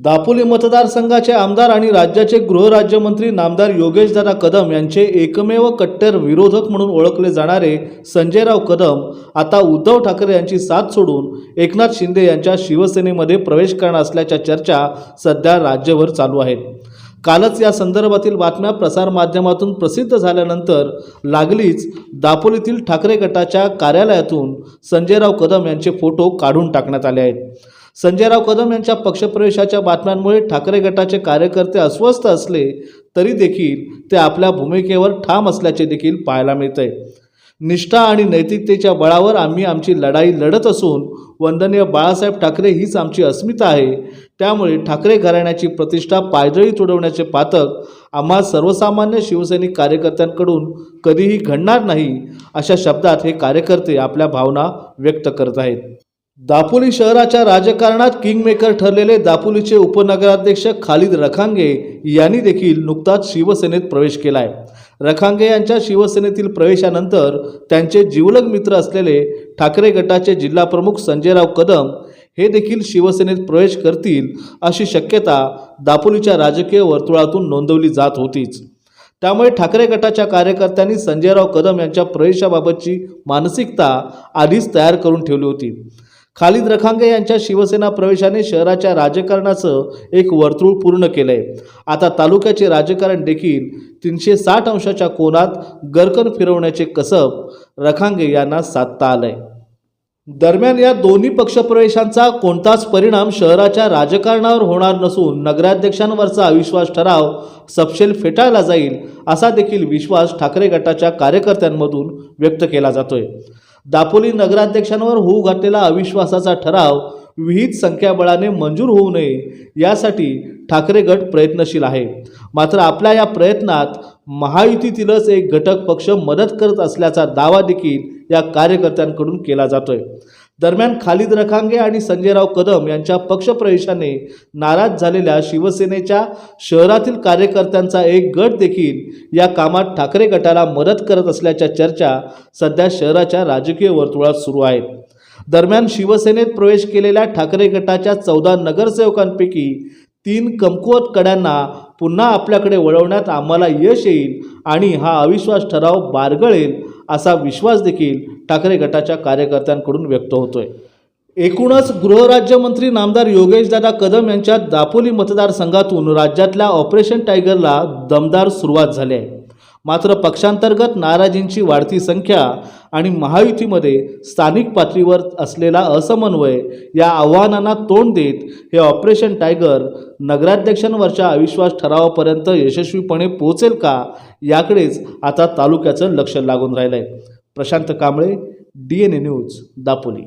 दापोली मतदारसंघाचे आमदार आणि राज्याचे गृहराज्यमंत्री नामदार योगेशदादा कदम यांचे एकमेव कट्टर विरोधक म्हणून ओळखले जाणारे संजयराव कदम आता उद्धव ठाकरे यांची साथ सोडून एकनाथ शिंदे यांच्या शिवसेनेमध्ये प्रवेश करणार असल्याच्या चर्चा सध्या राज्यभर चालू आहेत. कालच या संदर्भातील बातम्या प्रसारमाध्यमातून प्रसिद्ध झाल्यानंतर लागलीच दापोलीतील ठाकरे गटाच्या कार्यालयातून संजयराव कदम यांचे फोटो काढून टाकण्यात आले आहेत. संजयराव कदम यांच्या पक्षप्रवेशाच्या बातम्यांमुळे ठाकरे गटाचे कार्यकर्ते अस्वस्थ असले तरी देखील ते आपल्या भूमिकेवर ठाम असल्याचे देखील पाहायला मिळते निष्ठा आणि नैतिकतेच्या बळावर आम्ही आमची लढाई लढत असून वंदनीय बाळासाहेब ठाकरे हीच आमची अस्मिता आहे. त्यामुळे ठाकरे घराण्याची प्रतिष्ठा पायदळी तुडवण्याचे पातक आम्हा सर्वसामान्य शिवसैनिक कार्यकर्त्यांकडून कधीही घडणार नाही अशा शब्दात हे कार्यकर्ते आपल्या भावना व्यक्त करत आहेत. दापोली शहराच्या राजकारणात किंगमेकर ठरलेले दापोलीचे उपनगराध्यक्ष खालिद रखांगे यांनी देखील नुकताच शिवसेनेत प्रवेश केला आहे रखांगे यांच्या शिवसेनेतील प्रवेशानंतर त्यांचे जिवलग मित्र असलेले ठाकरे गटाचे जिल्हाप्रमुख संजयराव कदम हे देखील शिवसेनेत प्रवेश करतील अशी शक्यता दापोलीच्या राजकीय वर्तुळातून नोंदवली जात होतीच. त्यामुळे ठाकरे गटाच्या कार्यकर्त्यांनी संजयराव कदम यांच्या प्रवेशाबाबतची मानसिकता आधीच तयार करून ठेवली होती. खालिद रखांगे यांच्या शिवसेना प्रवेशाने शहराच्या राजकारणाचं एक वर्तुळ पूर्ण केलंय. आता तालुक्याचे राजकारण देखील तीनशे साठ अंशाच्या कोनात गरकन फिरवण्याचे कसब रखांगे यांना साधता आलंय. दरम्यान या दोन्ही पक्षप्रवेशांचा कोणताच परिणाम शहराच्या राजकारणावर होणार नसून नगराध्यक्षांवरचा अविश्वास ठराव सपशेल फेटाळला जाईल असा देखील विश्वास ठाकरे गटाच्या कार्यकर्त्यांमधून व्यक्त केला जातोय. दापोली नगराध्यक्षांवर होऊ घातलेला अविश्वासाचा ठराव विहित संख्याबळाने मंजूर होऊ नये यासाठी ठाकरे गट प्रयत्नशील आहे. मात्र आपल्या या प्रयत्नात महायुतीतीलच एक घटक पक्ष मदत करत असल्याचा दावा देखील या कार्यकर्त्यांकडून केला जातोय. दरम्यान खालिद रखांगे आणि संजयराव कदम यांच्या पक्षप्रवेशाने नाराज झालेल्या शिवसेनेच्या शहरातील कार्यकर्त्यांचा एक गट देखील या कामात ठाकरे गटाला मदत करत असल्याच्या चर्चा सध्या शहराच्या राजकीय वर्तुळात सुरू आहेत. दरम्यान शिवसेनेत प्रवेश केलेल्या ठाकरे गटाच्या चौदा नगरसेवकांपैकी तीन कमकुवत कड्यांना पुन्हा आपल्याकडे वळवण्यात आम्हाला यश येईल आणि हा अविश्वास ठराव बारगळेल असा विश्वास देखील ठाकरे गटाच्या कार्यकर्त्यांकडून व्यक्त होतोय. एकूणच गृहराज्यमंत्री नामदार योगेशदादा कदम यांच्या दापोली मतदारसंघातून राज्यातल्या ऑपरेशन टायगरला दमदार सुरुवात झाली आहे. मात्र पक्षांतर्गत नाराजींची वाढती संख्या आणि महायुतीमध्ये स्थानिक पातळीवर असलेला असमन्वय या आव्हानांना तोंड देत हे ऑपरेशन टायगर नगराध्यक्षांवरच्या अविश्वास ठरावापर्यंत यशस्वीपणे पोहोचेल का याकडेच आता तालुक्याचं लक्ष लागून राहिलं आहे Prashant Kamble D N A news Dapoli.